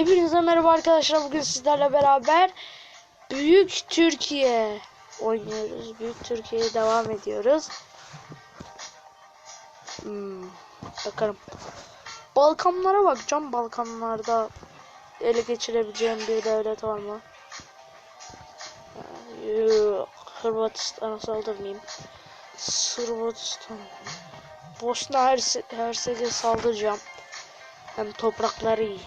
Hepinize merhaba arkadaşlar. Bugün sizlerle beraber Büyük Türkiye oynuyoruz. Büyük Türkiye'ye devam ediyoruz. Hmm, bakalım. Balkanlara bakacağım. Balkanlarda ele geçirebileceğim bir devlet var mı? Yok. Hırvatistan'a saldırmayayım. Hırvatistan. Bosna Herse Hersek'e saldıracağım. Hem toprakları iyi.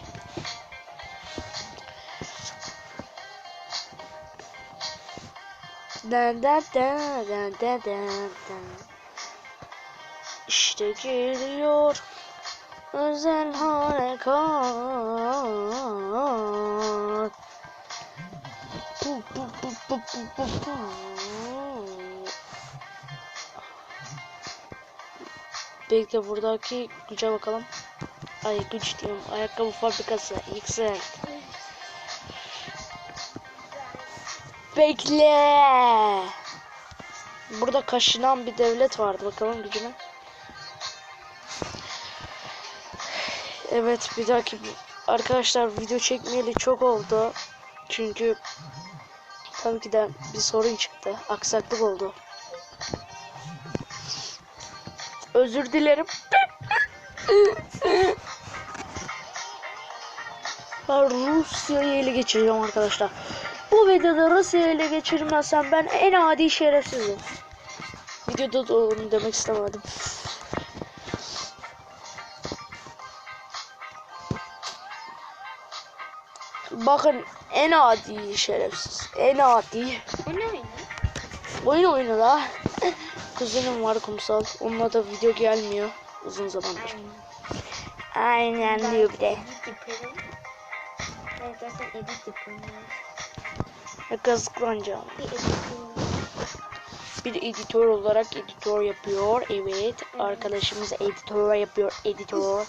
İşte geliyor özel harekat. Pu pu pu. Bekle buradaki güce bakalım. Ay güç diyorum. Ayakkabı fabrikası. Yüksel. Bekle. Burada kaşınan bir devlet vardı. Bakalım gücüne. Evet bir dahaki arkadaşlar video çekmeyeli çok oldu. Çünkü tabii ki de bir sorun çıktı. Aksaklık oldu. Özür dilerim. Ben Rusya'yı ele geçireceğim arkadaşlar. Bu videoda Rusya'yı ele geçirmezsem ben en adi şerefsizim. Videoda da onu demek istemedim. Bakın en adi şerefsiz. En adi. Bu ne oyunu? Oyun oyunu da. Kuzenim var kumsal. Onunla da video gelmiyor uzun zamandır. Aynen diyor bir de. Edit. Evet zaten edit yapıyorum. Kazıklanacağım. Bir. Bir editör olarak editör yapıyor. Evet. Arkadaşımız editör yapıyor. Editör.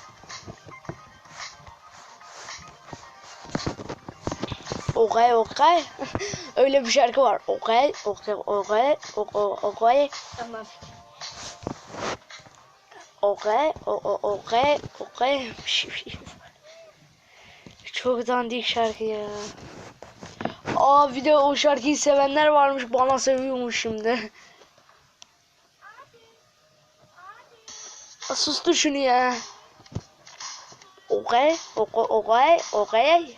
Okay okay. Öyle bir şarkı var. Okay okay okay okay Tamam. okay okay okay. Çok dandik şarkı ya. Aa bir de o şarkıyı sevenler varmış bana seviyormuş şimdi. Aa, Sustur şunu ya. Okay, okay, okay, okay.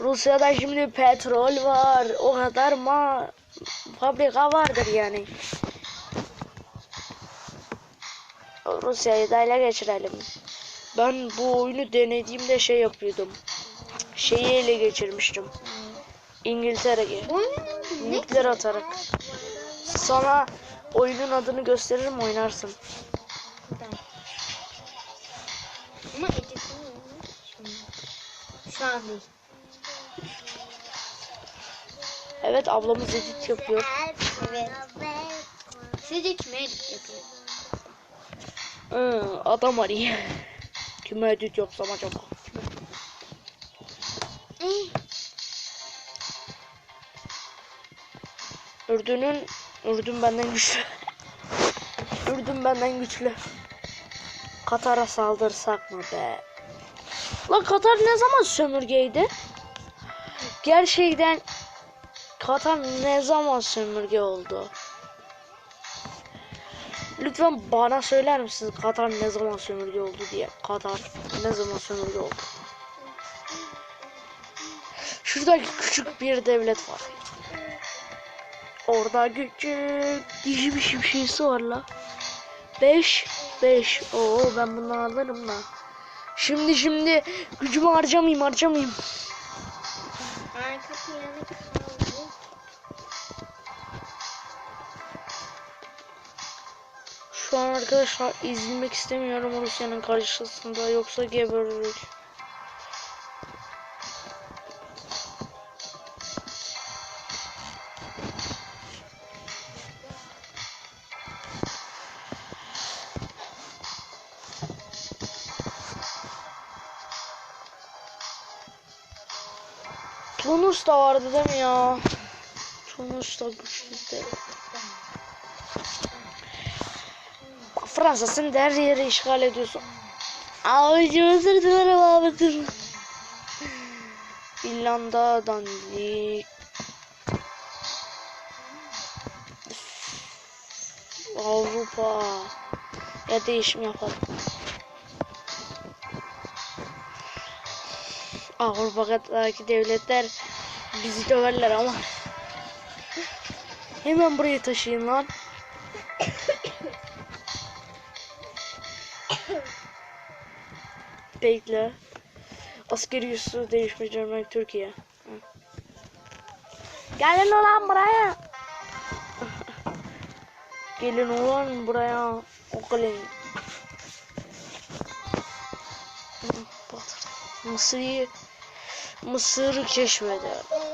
Rusya'da şimdi petrol var. O kadar ma fabrika vardır yani. Rusya'yı da ele geçirelim. Ben bu oyunu denediğimde şey yapıyordum. Şeyi ele geçirmiştim. Ne? Nükleer atarak. Sana oyunun adını gösteririm oynarsın. Tamam. Ama. Şu an değil. Evet ablamız edit yapıyor. Evet. Siz hiç mi edit yapıyor? Hı, adam arıyor. Kime edit yapsam acaba? Ürdün'ün Ürdün benden güçlü. Ürdün benden güçlü. Katar'a saldırsak mı be? Lan Katar ne zaman sömürgeydi? Gerçekten Katar ne zaman sömürge oldu? Lütfen bana söyler misiniz Katar ne zaman sömürge oldu diye. Katar ne zaman sömürge oldu? Şurada küçük bir devlet var. Orada küçük dişi bir şimşeğisi var la. 5 5. Oo ben bunu alırım da. Şimdi şimdi gücümü harcamayayım harcamayayım. Kaldı. Şu an arkadaşlar izlemek istemiyorum Rusya'nın karşısında yoksa gebeririz. Da vardı değil mi ya? Tunus da güçlü de. Fransa sen de her yeri işgal ediyorsun. Abi özür dilerim abi dur. Finlandiya dandik. Avrupa. Ya değişim yapalım. Avrupa'daki devletler bizi döverler ama. Hemen buraya taşıyın lan. Bekle. Askeri üssü değişmeyeceğim Türkiye. Hı. Gelin ulan buraya. Gelin ulan buraya. Okulun. Mısır'ı Mısır'ı keşfeder.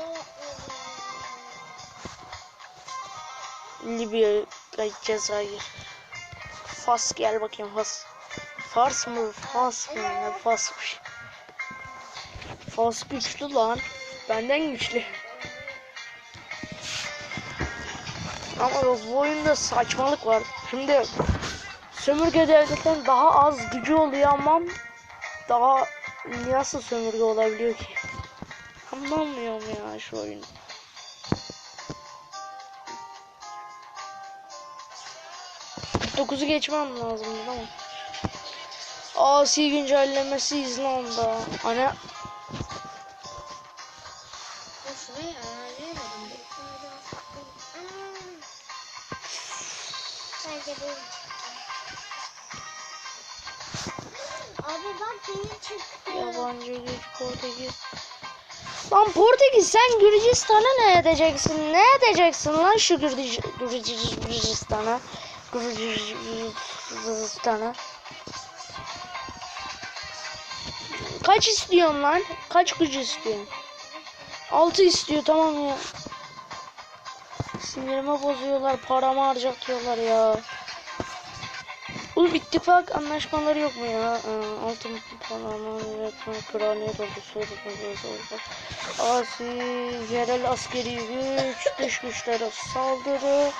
Libya, Cezayir. Fas gel bakayım Fas. Fars mı? Fas mı? Ne Fas'mış. Fas güçlü lan. Benden güçlü. Ama bu oyunda saçmalık var. Şimdi sömürge devletten daha az gücü oluyor ama daha nasıl sömürge olabiliyor ki? Anlamıyorum ya şu oyunu. Dokuzu geçmem lazımdı ama. Asi güncellemesi İzlanda. Ana. Abi bak benim çıktı. yabancı güç Portekiz. Lan Portekiz sen Gürcistan'a ne edeceksin? Ne edeceksin lan şu Gürcistan'a? Gürcistan'a. Kaç istiyorsun lan? Kaç gücü istiyorsun? 6 istiyor tamam ya. Sinirime bozuyorlar, paramı harcatıyorlar ya. Oğlum ittifak anlaşmaları yok mu ya? Ee, altın paramı üretme, kraliyet ordusu, Asi, yerel askeri güç, dış güçlere saldırı,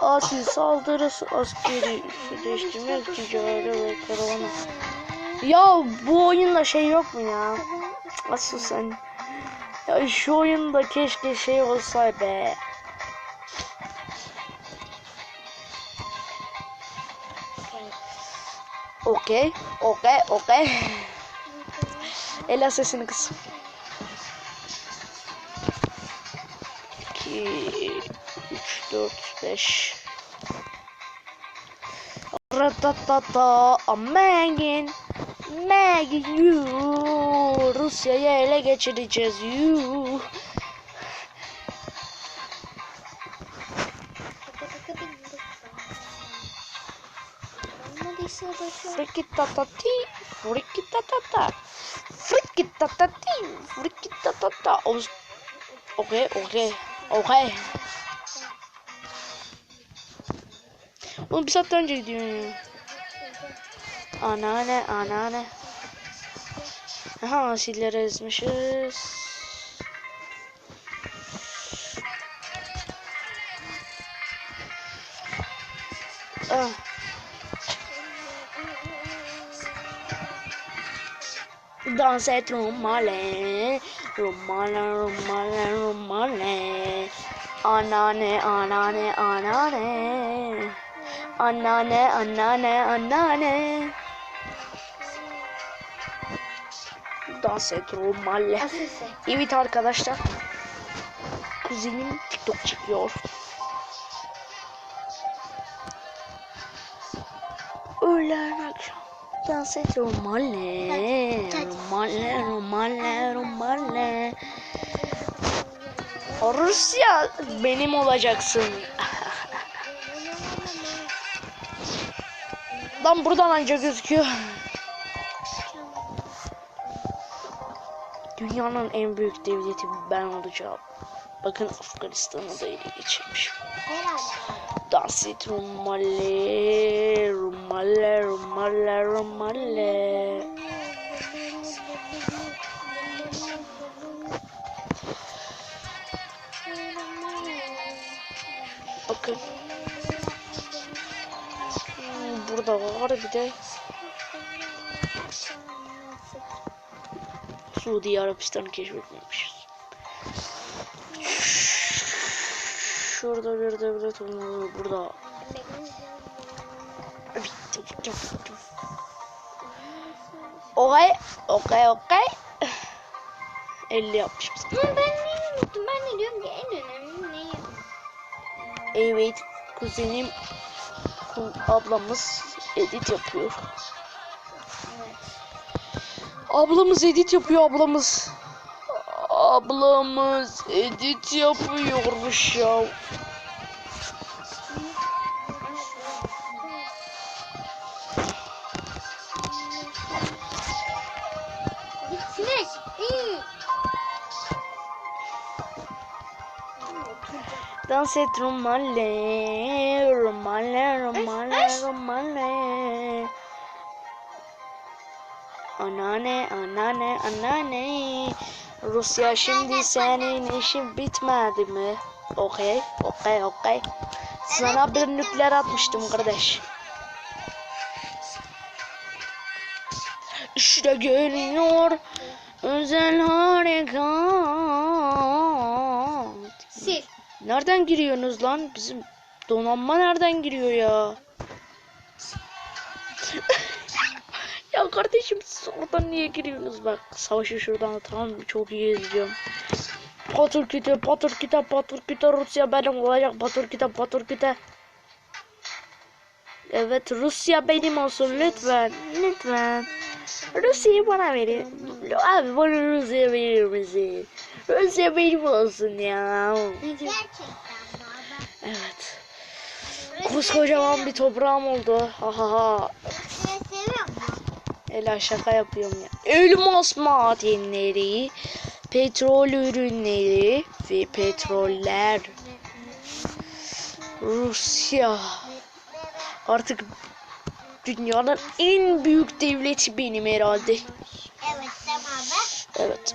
Asi saldırısı, askeri üssü değiştirmek, ticari ve karavana. Ya bu oyunda şey yok mu ya? Asıl sen. Ya şu oyunda keşke şey olsa be. Okey, okey, okey. Ela sesini. 2, 3, 4, 5. Ratatata, Megin, Megin, you. Rusya'yı ele geçireceğiz, you. Olmadıysa da şu Frikitatati, frikitatata, frikitatati, frikitatata. Oğuz- Okey, okey, okey. Oğlum bir saatten önce gidiyorsun ya. Anneanne, anneanne. Aha asilleri ezmişiz. Ah. Dans et romale, romale, romale, romale. Anneanne, anneanne, anneanne. Anneanne, anneanne, anneanne. Dans et. Asılsın. Evet arkadaşlar. Kuzenim TikTok çekiyor. Öğlen akşam. Dans et hadi. Romale, romale, romale. Rusya benim olacaksın. Lan buradan anca gözüküyor. Dünyanın en büyük devleti ben olacağım. Bakın Afganistan'ı da ele geçirmiş. Dans et Rumale, Rumale, Rumale, Rumale. burada var bir de Suudi Arabistan'ı keşfetmemişiz. Şurada bir devlet olmalı burada. Okey, okey, okey. 50 yapmışım. Ben ne unuttum? Ben de diyorum ki en önemli ne? Evet, kuzenim ku- ablamız edit yapıyor. Ablamız edit yapıyor ablamız. Ablamız edit yapıyormuş ya. Dans et romale, romale, romale, romale. Anane, anane, anane. Rusya şimdi senin işin bitmedi mi? Okey, okey, okey. Sana bir nükleer atmıştım kardeş. İşte geliyor özel harekat. Nereden giriyorsunuz lan? Bizim donanma nereden giriyor ya? ya kardeşim siz oradan niye giriyorsunuz? Bak savaşı şuradan tamam? Çok iyi izliyorum. Patır küte, patır küte, patır küte Rusya benim olacak. Patır küte, patır küte. Evet Rusya benim olsun lütfen. Lütfen. Rusya'yı bana verin. Abi bana Rusya verir misin? Rusya benim olsun ya. Gerçekten baba. Evet. Koskocaman bir toprağım oldu. Ha ha ha. Seni seviyor musun? Ela şaka yapıyorum ya. Elmas madenleri, petrol ürünleri ve petroller. Rusya. Artık dünyanın en büyük devleti benim herhalde. Evet tamam. Evet.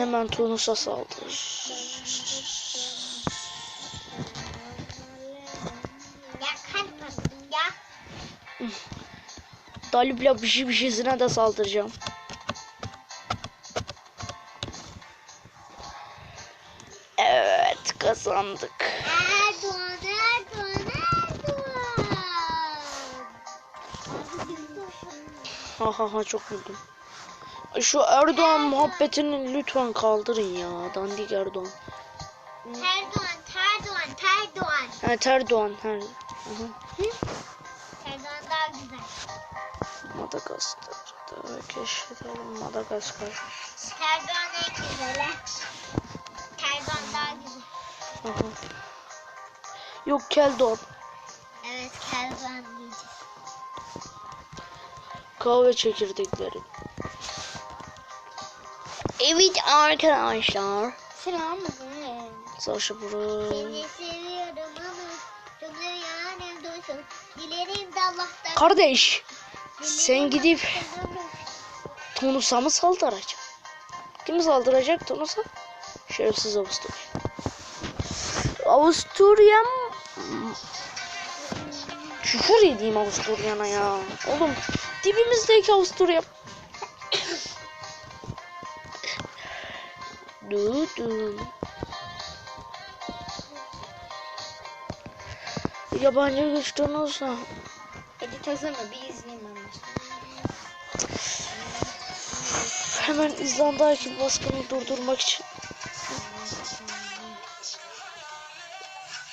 Hemen Tunus'a saldır. Dalibla bir şey bir şeysine de saldıracağım. Evet kazandık. Erdoğan, Erdoğan, Erdoğan. Ha ha ha çok güldüm. Şu Erdoğan muhabbetini lütfen kaldırın ya. Dandik Erdoğan. Erdoğan, Erdoğan, Erdoğan. Ha Terdoğan. Her. Aha. Erdoğan daha güzel. Madagaskar'da keşfedelim Madagaskar. Erdoğan en güzeli. Erdoğan daha güzel. Aha. Yok Keldor. Evet, Erdoğan diyeceğiz. Kahve çekirdekleri. Evet arkadaşlar. Selam? Savaşı buraya. Seni seviyorum ama çok yanım duysun. Dilerim de Allah'tan. Kardeş sen gidip. Tunus'a mı saldıracaksın? Kim saldıracak Tunus'a? Şerefsiz Avusturya. Avusturya? Küfür edeyim Avusturya'na ya. Oğlum dibimizdeki Avusturya. Du du. Yabancı güç Tunus'a. Edit hazır mı? Bir izleyeyim ben. Hemen İzlanda'daki baskını durdurmak için.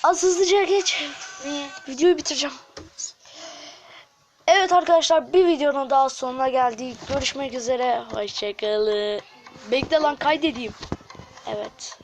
Az hızlıca geç. Niye? Videoyu bitireceğim. Evet arkadaşlar bir videonun daha sonuna geldik. Görüşmek üzere. Hoşçakalın. Bekle lan kaydedeyim. Evet.